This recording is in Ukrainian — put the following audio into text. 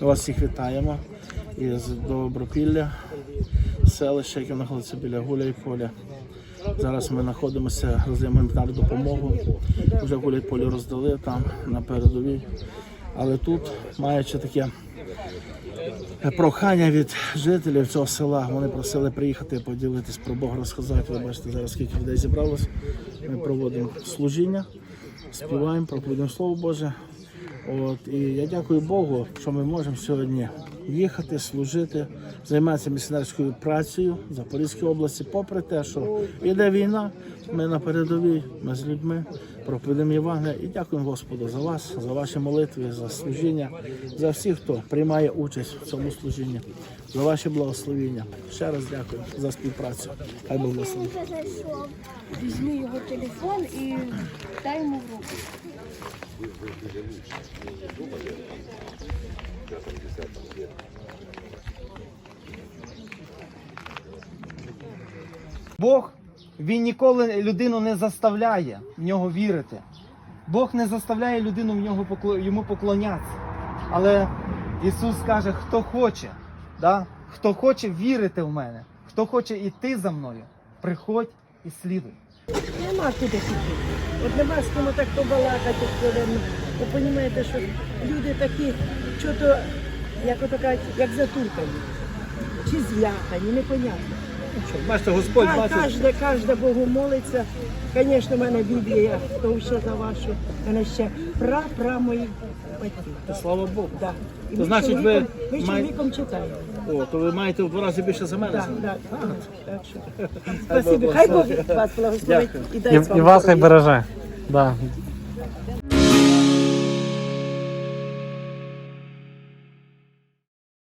Вас всіх вітаємо із Добропілля, селище, яке знаходиться біля Гуля і Поля. Зараз ми знаходимося, роздаємо гуманітарну допомогу. Вже Гуля і Полі роздали там на передовій. Але тут, маючи таке прохання від жителів цього села, вони просили приїхати поділитись про Бога, розказати. Ви бачите, зараз скільки людей зібралось. Ми проводимо служіння, співаємо, проповідуємо Слово Боже. От, і я дякую Богу, що ми можемо сьогодні їхати, служити, займатися місіонерською працею в Запорізькій області, попри те, що йде війна, ми на передовій, ми з людьми проповідуємо Євангелія і дякуємо Господу за вас, за ваші молитви, за служіння, за всіх, хто приймає участь в цьому служінні, за ваші благословіння. Ще раз дякую за співпрацю. Хай Бог благословить. Візьми його телефон і дай йому в руку. Бог він ніколи людину не заставляє в нього вірити. Бог не заставляє людину в нього йому поклонятися. Але Ісус каже, хто хоче, да? хто хоче вірити в мене, хто хоче йти за мною, приходь і слідуй. Нема куди піти. От нема з ким так побалакати. Ви розумієте, що люди такі, що то, як ото кажуть, як затуркані. Чи злякані, непонятно. Бачите, Господь Ка- Кожне, кожне Богу молиться. Звісно, в мене Біблія, то ще за вашу. В мене ще пра-пра моїх батьків. Слава Богу. Да. І То ми значить, ви чоловіком- ми чоловіком читаємо. О, то ви маєте в два рази більше за мене. Так, так. Так що. Спасибі. Хай Бог вас благословить і І, вам і вас хай здоров'я. береже. Да.